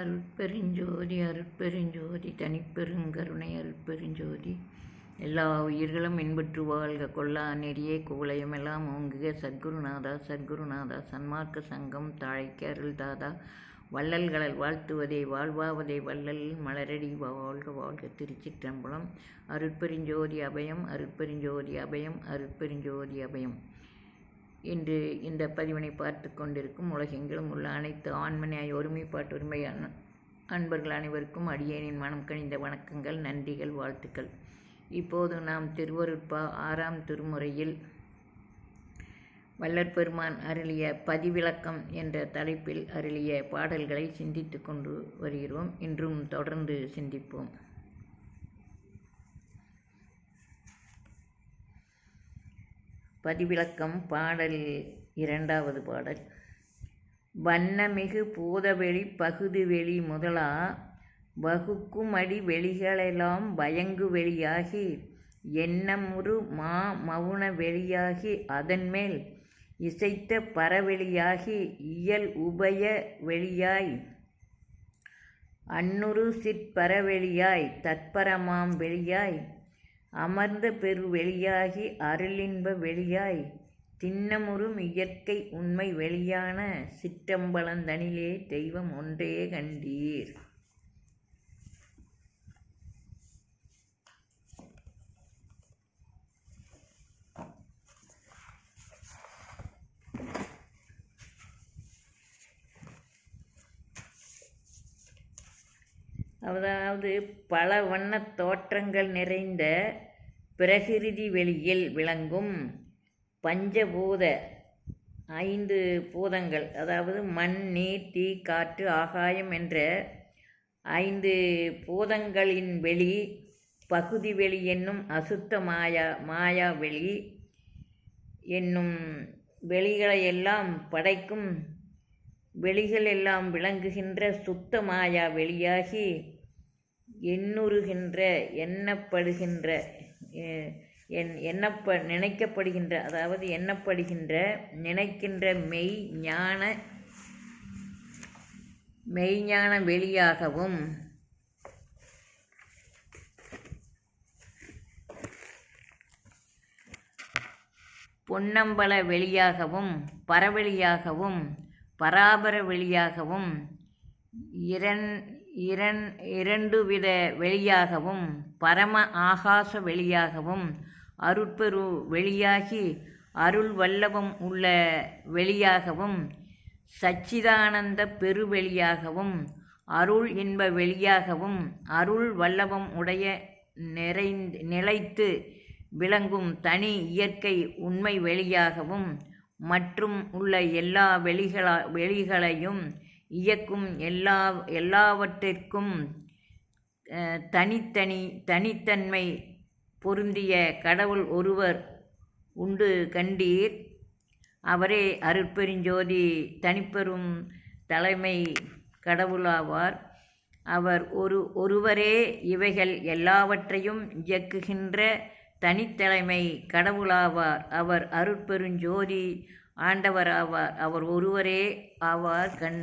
அருட்பெருஞ்சோதி அருட்பெருஞ்சோதி தனிப்பெருங்கருணை அருட்பெருஞ்சோதி. எல்லா உயிர்களும் இன்புற்று வாழ்க. கொல்லா நெறியே குவளையும் எல்லாம் ஓங்குக. சத்குருநாதா சத்குருநாதா சன்மார்க்க சங்கம் தாழைக்கு அருள் தாதா. வள்ளல்களை வாழ்த்துவதே வாழ்வாவதே வள்ளல் மலரடி வாழ்க வாழ்க. திருச்சிற்றம்பலம். அருட்பெருஞ்சோதி அபயம். அருட்பெருஞ்சோதி அபயம். அருட்பெருஞ்சோதி அபயம். இன்று இந்த பதிவினை பார்த்து கொண்டிருக்கும் உலகெங்கிலும் உள்ள அனைத்து ஆண்மனையாய் ஒருமைப்பாட்டு உரிமையான அன்பர்கள் அனைவருக்கும் அடியேனின் மனம் கணிந்த வணக்கங்கள் நன்றிகள் வாழ்த்துக்கள். இப்போது நாம் திருவருட்பா ஆறாம் திருமுறையில் வல்லற்பெருமான் அருளிய பதிவிளக்கம் என்ற தலைப்பில் அருளிய பாடல்களை சிந்தித்து கொண்டு வருகிறோம். இன்றும் தொடர்ந்து சிந்திப்போம். பதிவிளக்கம் பாடல் இரண்டாவது பாடல். வண்ணமிகு பூதவெளி பகுதிவெளி முதலா வகுக்குமடி வெளிகளெல்லாம் பயங்கு வெளியாகி எண்ணமுறு மா மவுன வெளியாகி அதன்மேல் இசைத்த பரவெளியாகி இயல் உபய வெளியாய் அன்னுரு சிற்பரவெளியாய் தற்பரமாம் வெளியாய் அமர்ந்த பெரு வெளியாகி அருளின்ப வெளியாய் திண்ணமுறும் இயற்கை உண்மை வெளியான சிற்றம்பலந்தனிலே தெய்வம் ஒன்றே கண்டீர். அதாவது பல வண்ணத் தோற்றங்கள் நிறைந்த பிரகிருதி வெளியில் விளங்கும் பஞ்சபூத ஐந்து பூதங்கள் அதாவது மண் நீர் தீ காற்று ஆகாயம் என்ற ஐந்து பூதங்களின் வெளி பகுதி வெளி என்னும் அசுத்த மாயா மாயா வெளி என்னும் வெளிகளையெல்லாம் படைக்கும் வெளிகள் எல்லாம் விளங்குகின்ற சுத்த மாயா வெளியாகி எண்ணுறுகின்ற எண்ணப்படுகின்ற என் எண்ணப்ப நினைக்கப்படுகின்ற அதாவது எண்ணப்படுகின்ற நினைக்கின்ற மெய் ஞான மெய்ஞான வெளியாகவும் பொன்னம்பல வெளியாகவும் பரவெளியாகவும் பராபர வெளியாகவும் இரண் இரண் இரண்டு வித வெளியாகவும் பரம ஆகாச வெளியாகவும் அருட்பெரு வெளியாகி அருள் வல்லவம் உள்ள வெளியாகவும் சச்சிதானந்த பெருவெளியாகவும் அருள் இன்ப வெளியாகவும் அருள் வல்லவம் உடைய நிறைந்து நிலைத்து விளங்கும் தனி இயற்கை உண்மை வெளியாகவும் மற்றும் உள்ள எல்லா வெளிகளா வெளிகளையும் இயக்கும் எல்லா எல்லாவற்றிற்கும் தனித்தனி தனித்தன்மை பொருந்திய கடவுள் ஒருவர் உண்டு கண்டீர். அவரே அருட்பெருஞ்சோதி தனிப்பெரும் தலைமை கடவுளாவார். அவர் ஒரு ஒருவரே இவைகள் எல்லாவற்றையும் இயக்குகின்ற தனித்தலைமை கடவுளாவார். அவர் அருட்பெருஞ்சோதி ஆண்டவராவார். அவர் ஒருவரே ஆவார் கண்